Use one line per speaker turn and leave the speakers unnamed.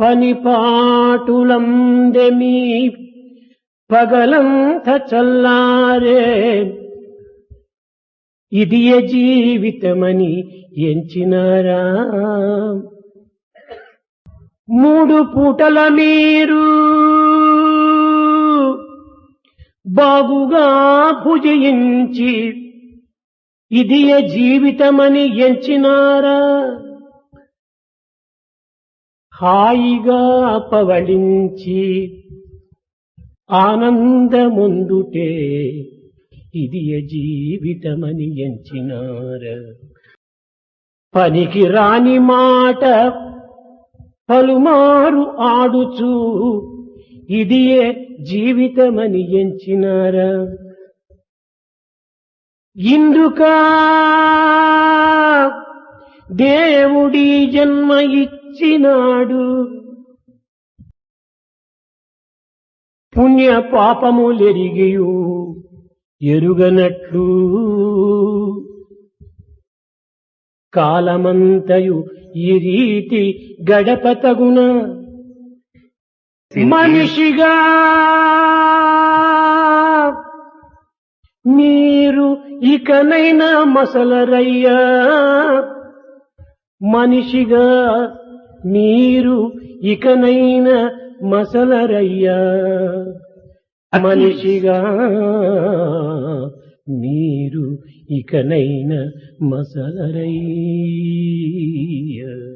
పనిపాటులందెమీ పగలంత చల్లారే. ఇది జీవితమని ఎంచినారా? మూడు పూటల మీరు బాగుగా భుజయించి ఇది జీవితమని ఎంచినారా? హాయిగా పవళించి ఆనందముందుటే ఇది జీవితమని ఎంచినార. పనికి రాని మాట పలుమారు ఆడుచు ఇదియే జీవితమని ఎంచినారా. ఇందుకా దేవుడి జన్మ ఇచ్చినాడు పుణ్య పాపములెరిగియు ఎరుగనట్లు. కాలమంతయు ఈ రీతి గడప తగున మనిషిగా మీరు ఇకనైనా మసలరయ్యా. మనిషిగా మీరు ఇకనైనా మసలరయ్యా. మనిషిగా మీరు ఇకనైనా మసలరయ్యా.